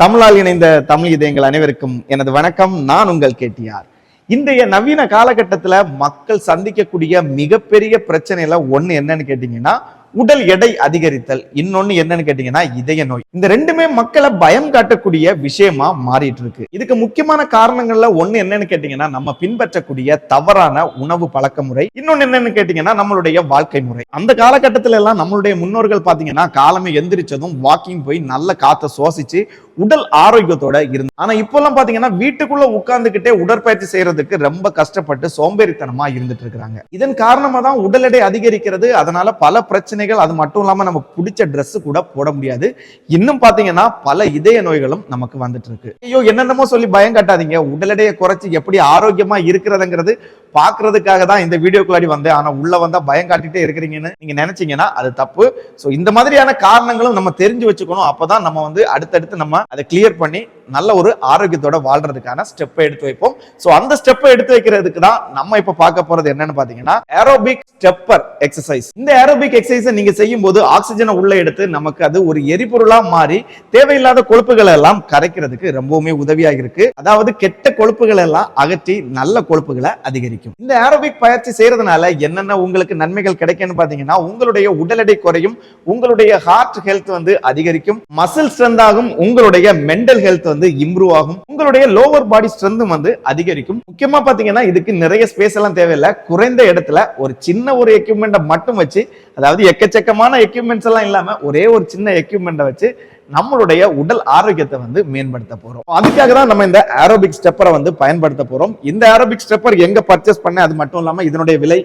தமிழால் இணைந்த தமிழ் இதயங்கள் அனைவருக்கும் எனது வணக்கம். நான் உங்கள் கேட்டியார். இன்றைய நவீன காலகட்டத்துல மக்கள் சந்திக்கக்கூடிய மிகப்பெரிய பிரச்சனையில ஒன்று என்னன்னு கேட்டீங்கன்னா உடல் எடை அதிகரித்தல். இன்னொன்னு என்னன்னு கேட்டீங்கன்னா இதய நோய். இந்த ரெண்டுமே மக்களை பயம் காட்டக்கூடிய விஷயமா மாறிட்டு இருக்கு இதுக்கு முக்கியமான காரணங்கள்ல ஒண்ணு என்னன்னு கேட்டீங்கன்னா நம்ம பின்பற்றக்கூடிய தவறான உணவு பழக்க முறை இன்னொன்னு என்னன்னு கேட்டீங்கன்னா நம்மளுடைய வாழ்க்கை முறை. அந்த காலகட்டத்தில எல்லாம் நம்மளுடைய முன்னோர்கள் பாத்தீங்கன்னா காலமே எந்திரிச்சதும் வாக்கிங் போய் நல்ல காத்தை சுவாசிச்சு உடல் ஆரோக்கியத்தோட இருந்து ஆனா இப்பெல்லாம் பாத்தீங்கன்னா வீட்டுக்குள்ள உட்கார்ந்துகிட்டே உடற்பயிற்சி செய்யறதுக்கு ரொம்ப கஷ்டப்பட்டு சோம்பேறித்தனமா இருந்துட்டு இருக்கிறாங்க இதன் காரணமா தான் உடல் எடை அதிகரிக்கிறது. அதனால பல பிரச்சனைகள் அது மட்டும் இல்லாம நம்ம பிடிச்ச ட்ரெஸ் கூட போட முடியாது. இன்னும் பாத்தீங்கன்னா பல இதய நோய்களும் நமக்கு வந்துட்டு இருக்கு ஐயோ என்னென்னமோ சொல்லி பயம் காட்டாதீங்க. உடல் எடையை குறைச்சி எப்படி ஆரோக்கியமா இருக்கிறதுங்கிறது பாக்குறதுக்காக தான் இந்த வீடியோக்குள்ளாடி வந்தேன். ஆனா உள்ள வந்தா பயம் காட்டிட்டே இருக்கிறீங்கன்னு நீங்க நினைச்சீங்கன்னா அது தப்பு. ஸோ இந்த மாதிரியான காரணங்களும் நம்ம தெரிஞ்சு வச்சுக்கணும். அப்பதான் நம்ம வந்து அடுத்தடுத்து நம்ம அதை கிளியர் பண்ணி நல்ல ஒரு ஆரோக்கியத்தோட வாழ்றதுக்கான ஸ்டெப்பை எடுத்து வைப்போம். ஸோ அந்த ஸ்டெப்பை எடுத்து வைக்கிறதுக்கு தான் நம்ம இப்ப பார்க்க போறது என்னன்னு பாத்தீங்கன்னா ஏரோபிக் ஸ்டெப்பர் எக்ஸசைஸ் இந்த ஏரோபிக் எக்ஸசைஸை நீங்க செய்யும் போது ஆக்சிஜனை உள்ள எடுத்து நமக்கு அது ஒரு எரிபொருளா மாறி தேவையில்லாத கொழுப்புகளை எல்லாம் கரைக்கிறதுக்கு ரொம்பவுமே உதவியாக இருக்கு. அதாவது கெட்ட கொழுப்புகளை எல்லாம் அகற்றி நல்ல கொழுப்புகளை அதிகரிக்கும். இந்த ஏரோபிக் பயிற்சி செய்யறதுனால என்னென்ன உங்களுக்கு நன்மைகள் கிடைக்கும்னு பாத்தீங்கன்னா உங்களுடைய உடல் எடை குறையும் உங்களுடைய ஹார்ட் ஹெல்த் வந்து அதிகரிக்கும் மசில் ஸ்ட்ரென்த் ஆகும் உங்களுடைய மென்டல் ஹெல்த் வந்து இம்ப்ரூவ் ஆகும். உங்களுடைய லோவர் பாடி ஸ்ட்ரென்த்தும் வந்து அதிகரிக்கும். முக்கியமா பாத்தீங்கன்னா இதுக்கு நிறைய ஸ்பேஸ் எல்லாம் தேவையில்லை. குறைந்த இடத்துல ஒரு சின்ன ஒரு எக்யூப்மெண்ட்டை மட்டும் வச்சு அதாவது எக்கச்சக்கமான எக்யூப்மெண்ட்ஸ் எல்லாம் இல்லாம ஒரே ஒரு சின்ன எக்யூப்மெண்ட்டை வச்சு நம்மளுடைய உடல் ஆரோக்கியத்தை வந்து மேம்படுத்த போறோம். அதுக்காக தான் நம்ம இந்த ஏரோபிக் ஸ்டெப்பரை வந்து பயன்படுத்த போறோம். இந்த ஏரோபிக் ஸ்டெப்பர் எங்க பர்ச்சேஸ் பண்ண அது மட்டும் இல்லாம இதனுடைய விலை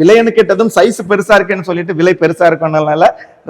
விலைன்னு கேட்டதும் சைஸ் பெருசா இருக்குன்னு சொல்லிட்டு விலை பெருசா இருக்கனால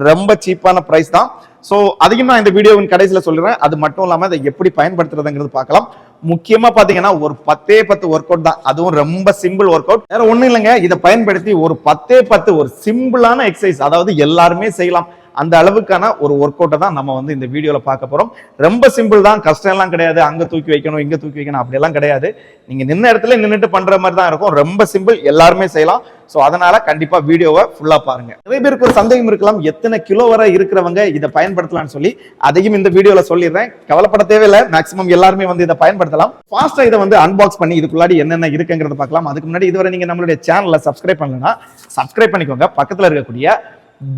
ரொம்ப சீப்பான பிரைஸ் தான். ஸோ அதையும் நான் இந்த வீடியோவின் கடைசியில் சொல்கிறேன் அது மட்டும் இல்லாமல் அதை எப்படி பயன்படுத்துறதுங்கிறது பார்க்கலாம். முக்கியமா பாத்தீங்கன்னா ஒரு பத்தே பத்து ஒர்க் அவுட் தான். அதுவும் ரொம்ப சிம்பிள் ஒர்க் அவுட் வேற ஒன்றும் இல்லைங்க. இதை பயன்படுத்தி ஒரு பத்தே பத்து ஒரு சிம்பிளான எக்ஸசைஸ் அதாவது எல்லாருமே செய்யலாம். அந்த அளவுக்கான ஒரு ஒர்க் அவுட்டை தான் நம்ம வந்து இந்த வீடியோவில் பார்க்க போகிறோம் ரொம்ப சிம்பிள் தான். கஷ்டம் எல்லாம் கிடையாது. அங்கே தூக்கி வைக்கணும் இங்கே தூக்கி வைக்கணும் அப்படியெல்லாம் கிடையாது. நீங்கள் நின்ன இடத்துல நின்றுட்டு பண்ணுற மாதிரி தான் இருக்கும். ரொம்ப சிம்பிள் எல்லாருமே செய்யலாம். ஸோ அதனால கண்டிப்பாக வீடியோவை ஃபுல்லாக பாருங்க. நிறைய பேருக்கு ஒரு சந்தேகம் இருக்கலாம். எத்தனை கிலோ வரை இருக்கிறவங்க இதை பயன்படுத்தலாம்னு சொல்லி அதையும் இந்த வீடியோவில் சொல்லிடுறேன். கவலைப்பட தேவையில்லை. மேக்ஸிமம் எல்லாருமே வந்து இதை பயன்படுத்தலாம். ஃபாஸ்ட்டாக இதை வந்து அன்பாக்ஸ் பண்ணி இதுக்குள்ளாடி என்னென்ன இருக்குங்கிறத பார்க்கலாம். அதுக்கு முன்னாடி இதுவரை நீங்கள் நம்மளுடைய சேனலை சப்ஸ்கிரைப் பண்ணலன்னா சப்ஸ்கிரைப் பண்ணிக்கோங்க. பக்கத்தில் இருக்கக்கூடிய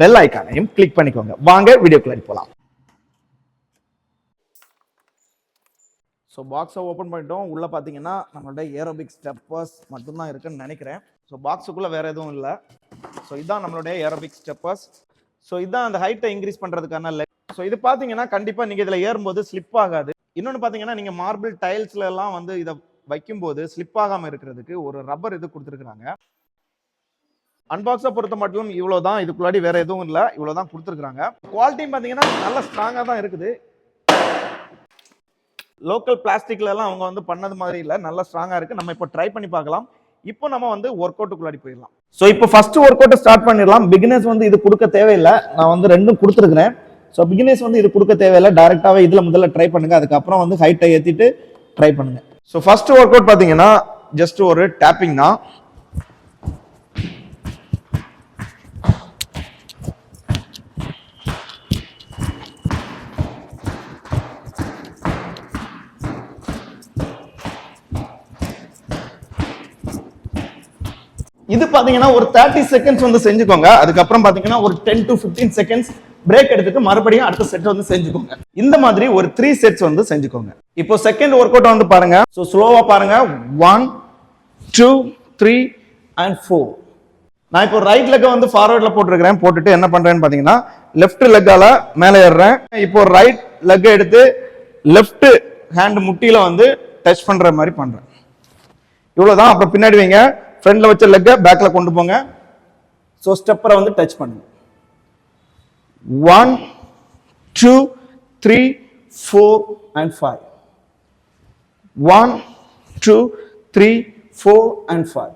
பெல் ஐக்கானையும் கிளிக் பண்ணிக்கோங்க. வாங்க வீடியோக்குள்ளே போகலாம் ஸோ பாக்ஸை ஓப்பன் பண்ணிட்டோம். உள்ளே பார்த்தீங்கன்னா நம்மளோட ஏரோபிக் ஸ்டெப்பர்ஸ் மட்டும்தான் இருக்குன்னு நினைக்கிறேன். ஸோ பாக்ஸுக்குள்ளே வேறு எதுவும் இல்லை. ஸோ இதுதான் நம்மளுடைய ஏரோபிக் ஸ்டெப்பர்ஸ் ஸோ இதுதான் அந்த ஹைட்டை இன்க்ரீஸ் பண்ணுறதுக்கான லெக் ஸோ இது பார்த்தீங்கன்னா கண்டிப்பாக நீங்கள் இதில் ஏறும்போது ஸ்லிப் ஆகாது. இன்னொன்று பார்த்தீங்கன்னா நீங்கள் மார்பிள் டைல்ஸ்ல எல்லாம் வந்து இதை வைக்கும்போது ஸ்லிப் ஆகாமல் இருக்கிறதுக்கு ஒரு ரப்பர் இது கொடுத்துருக்குறாங்க. அன்பாக்ஸை பொறுத்த மட்டும் இவ்வளோ தான் இதுக்குள்ளாடி வேறு எதுவும் இல்லை. இவ்வளோ தான் கொடுத்துருக்குறாங்க. குவாலிட்டியும் பார்த்தீங்கன்னா நல்ல ஸ்ட்ராங்காக தான் இருக்குது. லோக்கல் பிளாஸ்டிக்லலாம் அவங்க வந்து பண்ணது மாதிரி இல்லை. நல்லா ஸ்ட்ராங்காக இருக்குது நம்ம இப்போ ட்ரை பண்ணி பார்க்கலாம். இப்போ நம்ம வந்து ஒர்க் அவுட்டுக்குள்ளாடி போயிடலாம். ஸோ இப்போ ஃபஸ்ட்டு ஒர்க் அவுட்டை ஸ்டார்ட் பண்ணிடலாம். பிகினர்ஸ் வந்து இது கொடுக்க தேவையில்லை. நான் வந்து ரெண்டும் கொடுத்துருக்குறேன். ஸோ பிகினர்ஸ் வந்து இது கொடுக்க தேவையில்லை. டேரெக்டாகவே இதில் முதல்ல ட்ரை பண்ணுங்கள் அதுக்கப்புறம் வந்து ஹைட்டை ஏற்றிட்டு ட்ரை பண்ணுங்கள் ஸோ ஃபஸ்ட்டு ஒர்க் அவுட் பார்த்தீங்கன்னா ஜஸ்ட் ஒரு டேப்பிங் தான். இது பாத்தீங்கன்னா ஒரு தேர்ட்டி செகண்ட்ஸ் வந்து செஞ்சுக்கோங்க. அதுக்கப்புறம் பாத்தீங்கன்னா ஒரு டென் டு 15 செகண்ட்ஸ் பிரேக் எடுத்துட்டு மறுபடியும் அடுத்த செட் வந்து செஞ்சுக்கோங்க. இந்த மாதிரி ஒரு த்ரீ செட்ஸ் வந்து செஞ்சுக்கோங்க. இப்போ செகண்ட் ஒர்க் அவுட் வந்து பாருங்க. ஸோ ஸ்லோவா பாருங்க. One two three and four நான் இப்போ ரைட் லெக்கை வந்து ஃபார்வர்டில் போட்டிருக்கிறேன். போட்டுட்டு என்ன பண்றேன்னு பாத்தீங்கன்னா லெஃப்ட் லெக்கால மேலே ஏறுறேன். இப்போ ரைட் லெக்கை எடுத்து லெஃப்ட் ஹேண்ட் முட்டியில வந்து டச் பண்ற மாதிரி பண்றேன். இவ்வளவுதான். அப்புறம் பின்னாடி வைங்க. ஃப்ரண்ட்ல வச்ச லெக்கை பேக்ல கொண்டு போங்க. ஸோ ஸ்டெப்பரை வந்து டச் பண்ணுங்க. One two three four and five one two three four and five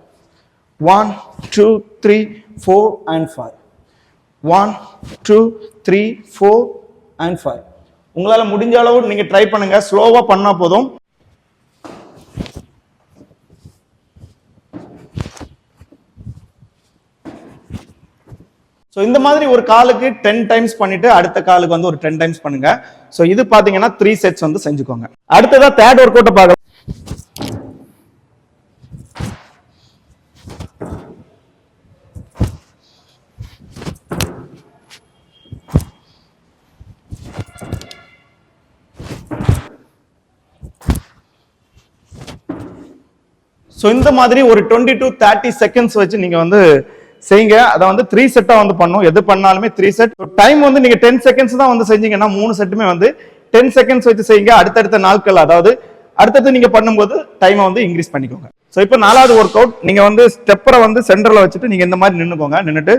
one two three four and five one two three four and five உங்களால் முடிஞ்ச அளவு நீங்கள் ட்ரை பண்ணுங்க. ஸ்லோவாக பண்ணால் போதும். ஸோ இந்த மாதிரி ஒரு காலுக்கு டென் டைம்ஸ் பண்ணிட்டு அடுத்த காலுக்கு வந்து ஒரு டென் டைம்ஸ் பண்ணுங்க. ஸோ இது பாத்தீங்கன்னா த்ரீ செட்ஸ் வந்து செஞ்சுக்கோங்க. அடுத்ததா தேர்ட் ஒர்க் அவுட்டை பார்க்கலாம் ஸோ இந்த மாதிரி ஒரு டுவெண்ட்டி டு தேர்ட்டி செகண்ட்ஸ் வச்சு நீங்க வந்து செய்யுங்க. அதை வந்து த்ரீ செட்டா வந்து பண்ணும். எது பண்ணாலுமே த்ரீ செட் டைம் வந்து நீங்க டென் செகண்ட்ஸ் தான் வந்து செஞ்சீங்கன்னா மூணு செட்டுமே வந்து டென் செகண்ட்ஸ் வச்சு செய்யுங்க. அடுத்தடுத்த நாட்கள் அதாவது அடுத்தது நீங்க பண்ணும்போது டைமை வந்து இன்க்ரீஸ் பண்ணிக்கோங்க. ஸோ இப்போ நாலாவது ஒர்க் அவுட் நீங்க வந்து ஸ்டெப்பரை வந்து சென்டர்ல வச்சுட்டு நீங்க இந்த மாதிரி நின்றுக்கோங்க நின்றுட்டு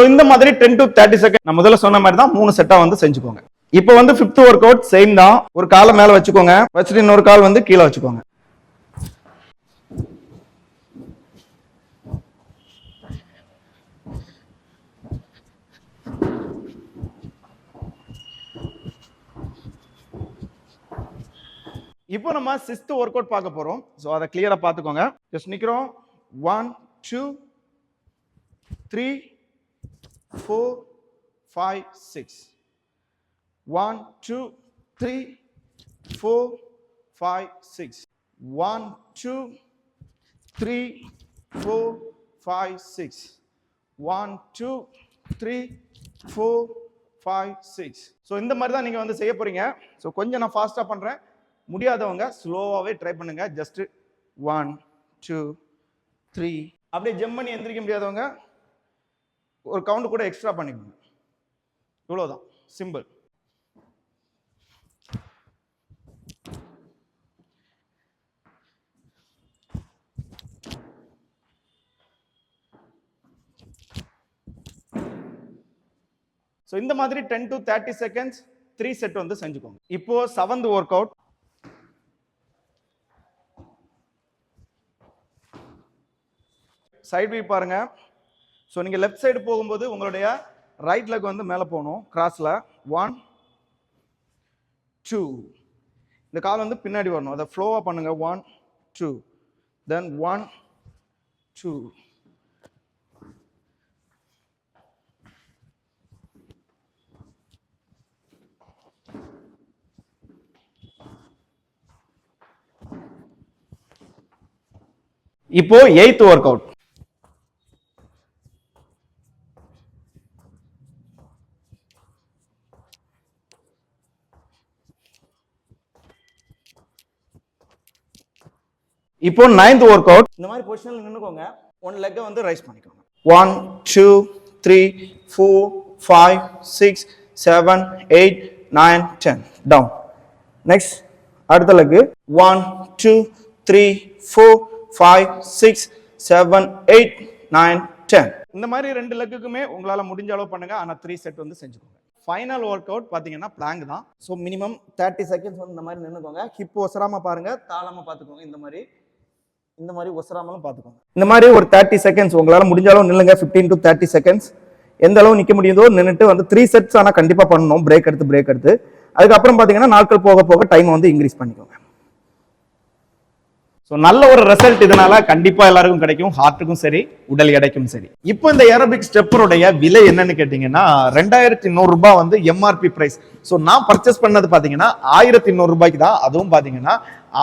ஸோ இந்த மாதிரி டென் டு தேர்ட்டி செகண்ட் நான் முதல்ல சொன்ன மாதிரி தான் மூணு செட்டாக வந்து செஞ்சுக்கோங்க. இப்போ வந்து ஃபிஃப்த் ஒர்க் அவுட் சேம் தான். ஒரு காலை மேல வச்சுக்கோங்க. வச்சுட்டு இன்னொரு கால் வந்து கீழே வச்சுக்கோங்க. இப்போ நம்ம சிக்ஸ்த் ஒர்க் அவுட் பார்க்க போறோம். ஸோ அதை கிளியராக பார்த்துக்கோங்க. ஜஸ்ட் நிக்கிறோம். One two three four five six one two three four five six one two three four five six one two three four five six so இந்த மாதிரி தான் நீங்கள் வந்து செய்ய போகிறீங்க ஸோ கொஞ்சம் நான் ஃபாஸ்ட்டாக பண்ணுறேன் முடியாதவங்க ஸ்லோவாகவே ட்ரை பண்ணுங்கள் ஜஸ்ட்டு ஒன் டூ த்ரீ அப்படியே ஜெம் பண்ணி எந்திரிக்க முடியாதவங்க ஒரு கவுண்ட் கூட எக்ஸ்ட்ரா பண்ணிக்கோங்க இவ்வளோதான் சிம்பிள் ஸோ இந்த மாதிரி ten to thirty seconds three set வந்து செஞ்சுக்கோங்க. இப்போ seventh workout side view பாருங்க. ஸோ நீங்கள் லெஃப்ட் சைடு போகும்போது உங்களுடைய ரைட் லெக் வந்து மேலே போகணும். கிராஸில் ஒன் டூ இந்த கால் வந்து பின்னாடி வரணும். அதை ஃப்ளோவாக பண்ணுங்கள் one two then one two இப்போ எயித் ஒர்க் அவுட் இப்போ நைன்த் ஒர்க் அவுட் இந்த மாதிரி பொசிஷன்ல நின்னுக்கோங்க. ஒன் லெக்கை வந்து ரைஸ் பண்ணிக்கோங்க. One two three four five six seven eight nine ten down next அடுத்த leg one two three four five six seven eight nine ten இந்த மாதிரி ரெண்டு லெக்குக்குமே உங்களால் முடிஞ்ச அளவு பண்ணுங்க. ஆனால் த்ரீ செட் வந்து செஞ்சுக்கோங்க. ஃபைனல் ஒர்க் அவுட் பார்த்தீங்கன்னா பிளாங்க் தான். ஸோ மினிமம் தேர்ட்டி செகண்ட்ஸ் வந்து இந்த மாதிரி நின்றுக்கோங்க ஹிப் ஒசராம பாருங்க. தாளமா பார்த்துக்கோங்க இந்த மாதிரி. இந்த மாதிரி ஒசராமலும் பார்த்துக்கோங்க இந்த மாதிரி ஒரு தேர்ட்டி செகண்ட்ஸ் உங்களால் முடிஞ்ச அளவு நில்லுங்க ஃபிஃப்டீன் டு தேர்ட்டி செகண்ட்ஸ் எந்த அளவு நிற்க முடியுதோ நின்றுட்டு வந்து த்ரீ செட்ஸ் ஆனால் கண்டிப்பாக பண்ணணும் பிரேக் எடுத்து பிரேக் எடுத்து. அதுக்கப்புறம் பார்த்தீங்கன்னா நாட்கள் போக போக டைம் வந்து இன்க்ரீஸ் பண்ணிக்கோங்க. ஸோ நல்ல ஒரு ரிசல்ட் இதனால கண்டிப்பா எல்லாருக்கும் கிடைக்கும் ஹார்ட்டுக்கும் சரி உடல் எடைக்கும் சரி. இப்போ இந்த ஏரோபிக் ஸ்டெப்பருடைய விலை என்னன்னு கேட்டீங்கன்னா ரெண்டாயிரத்தி நூறு ரூபாய் வந்து எம்ஆர்பி பிரைஸ் ஸோ நான் பர்ச்சேஸ் பண்ணது பாத்தீங்கன்னா ஆயிரத்தி நூறு ரூபாய்க்கு தான். அதுவும் பாத்தீங்கன்னா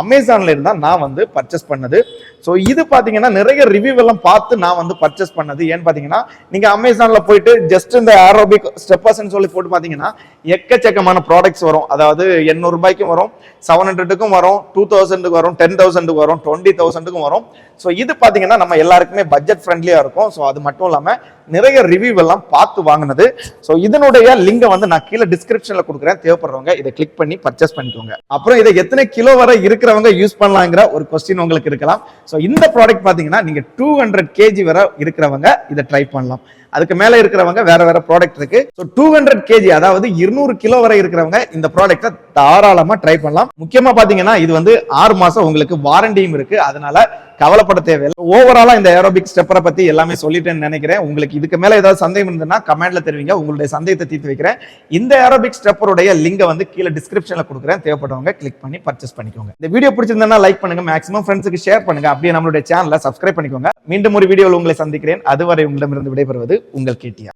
அமேசான்ல இருந்தா நான் வந்து பர்ச்சேஸ் பண்ணது. ஸோ இது பார்த்தீங்கன்னா நிறைய ரிவ்யூ எல்லாம் பார்த்து நான் வந்து பர்ச்சேஸ் பண்ணது. ஏன்னு பார்த்தீங்கன்னா நீங்கள் அமேசானில் போயிட்டு ஜஸ்ட் இந்த ஏரோபிக் ஸ்டெப்பர்ஸ்ன்னு சொல்லி போட்டு பார்த்தீங்கன்னா எக்கச்சக்கமான ப்ராடக்ட்ஸ் வரும். அதாவது எண்ணூறு ரூபாய்க்கும் வரும் செவன் ஹண்ட்ரடுக்கும் வரும் டூ தௌசண்ட்டுக்கு வரும் டென் தௌசண்டுக்கு வரும் டுவெண்ட்டி தௌசண்டுக்கும் வரும். ஸோ இது பார்த்தீங்கன்னா நம்ம எல்லாருக்குமே பட்ஜெட் ஃப்ரெண்ட்லியாக இருக்கும். ஸோ அது மட்டும் இல்லாமல் நிறைய ரிவ்யூ எல்லாம் பார்த்து வாங்கினது. ஸோ இதனுடைய லிங்கை வந்து நான் கீழே டிஸ்கிரிப்ஷனில் கொடுக்குறேன். தேவைப்படுறவங்க இதை கிளிக் பண்ணி பர்ச்சேஸ் பண்ணிக்கோங்க. அப்புறம் இதை எத்தனை கிலோ வரை இருக்கிறவங்க யூஸ் பண்ணலாங்கிற ஒரு கொஸ்டின் உங்களுக்கு இருக்கலாம். ஸோ இந்த ப்ராடக்ட் பார்த்தீங்கன்னா நீங்க டூ ஹண்ட்ரட் கேஜி வரை இருக்கிறவங்க இதை ட்ரை பண்ணலாம். அதுக்கு மேலே இருக்கிறவங்க வேற வேற ப்ராடக்ட் இருக்கு. ஸோ டூ ஹண்ட்ரட் கேஜி அதாவது இருநூறு கிலோ வரை இருக்கிறவங்க இந்த ப்ராடக்ட்டை தாராளமாக ட்ரை பண்ணலாம். முக்கியமாக பார்த்தீங்கன்னா இது வந்து ஆறு மாதம் உங்களுக்கு வாரண்டியும் இருக்கு. அதனால கவலைப்பட தேவையில்லை. ஓவராலா இந்த ஏரோபிக் ஸ்டெப்பரை பத்தி எல்லாமே சொல்லிட்டேன்னு நினைக்கிறேன். உங்களுக்கு இதுக்கு மேல ஏதாவது சந்தேகம் இருந்ததுன்னா கமெண்ட்ல தெரிவிங்க. உங்களுடைய சந்தேகத்தை தீர்த்து வைக்கிறேன். இந்த ஏரோபிக் ஸ்டெப்பருடைய லிங்கை வந்து கீழே டிஸ்கிரிப்ஷன்ல கொடுக்குறேன். தேவைப்பட்டவங்க கிளிக் பண்ணி பர்ச்சேஸ் பண்ணிக்கோங்க. இந்த வீடியோ பிடிச்சிருந்தா லைக் பண்ணுங்க. மேக்ஸிமம் ஃப்ரெண்ட்ஸுக்கு ஷேர் பண்ணுங்க. அப்படியே நம்மளுடைய சேனலை சப்ஸ்கிரைப் பண்ணிக்கோங்க. மீண்டும் ஒரு வீடியோவில் உங்களை சந்திக்கிறேன். அதுவரை உங்களிடமிருந்து விடைபெறுவது உங்கள் கேட்டியா